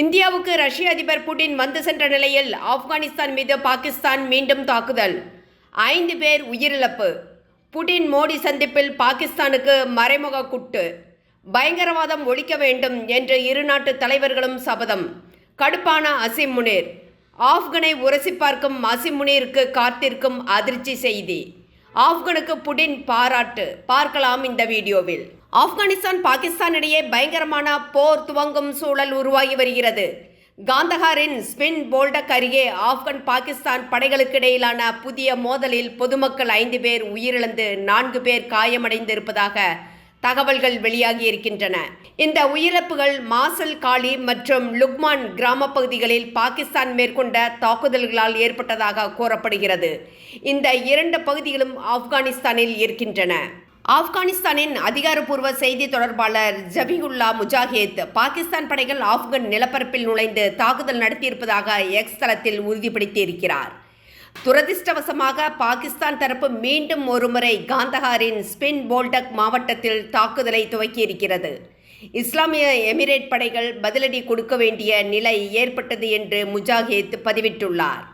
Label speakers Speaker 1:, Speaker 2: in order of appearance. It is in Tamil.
Speaker 1: இந்தியாவுக்கு ரஷ்ய அதிபர் புட்டின் வந்து சென்ற நிலையில் ஆப்கானிஸ்தான் மீது பாகிஸ்தான் மீண்டும் தாக்குதல். ஐந்து பேர் உயிரிழப்பு. புட்டின் மோடி சந்திப்பில் பாகிஸ்தானுக்கு மறைமுக குட்டு. பயங்கரவாதம் ஒழிக்க வேண்டும் என்று இரு நாட்டு தலைவர்களும் சபதம். கடுப்பான அசிம் முனீர். ஆப்கனை உரசி பார்க்கும் அசிம் முனீருக்கு காத்திருக்கும் அதிர்ச்சி செய்தி. ஆப்கனுக்கு புடின் பாராட்டு. பார்க்கலாம் இந்த வீடியோவில். ஆப்கானிஸ்தான் பாகிஸ்தான் இடையே பயங்கரமான போர் துவங்கும் சூழல் உருவாகி வருகிறது. காந்தஹாரின் ஸ்பின் போல்டக் அருகே ஆப்கன் பாகிஸ்தான் படைகளுக்கு இடையிலான புதிய மோதலில் பொதுமக்கள் ஐந்து பேர் உயிரிழந்து நான்கு பேர் காயமடைந்திருப்பதாக தகவல்கள் வெளியாகி இருக்கின்றன. இந்த உயிரிழப்புகள் மாசல் காலி மற்றும் லுக்மான் கிராம பகுதிகளில் பாகிஸ்தான் மேற்கொண்ட தாக்குதல்களால் ஏற்பட்டதாக கூறப்படுகிறது. இந்த இரண்டு பகுதிகளும் ஆப்கானிஸ்தானில் இருக்கின்றன. ஆப்கானிஸ்தானின் அதிகாரப்பூர்வ செய்தி தொடர்பாளர் ஜபிகுல்லா முஜாஹித் பாகிஸ்தான் படைகள் ஆப்கன் நிலப்பரப்பில் நுழைந்து தாக்குதல் நடத்தியிருப்பதாக எக்ஸ் தளத்தில் உறுதிப்படுத்தியிருக்கிறார். துரதிர்ஷ்டவசமாக பாகிஸ்தான் தரப்பு மீண்டும் ஒருமுறை காந்தஹாரின் ஸ்பின் போல்டக் மாவட்டத்தில் தாக்குதலை துவக்கியிருக்கிறது. இஸ்லாமிய எமிரேட் படைகள் பதிலடி கொடுக்க வேண்டிய நிலை ஏற்பட்டது என்று முஜாஹித் பதிவிட்டுள்ளார்.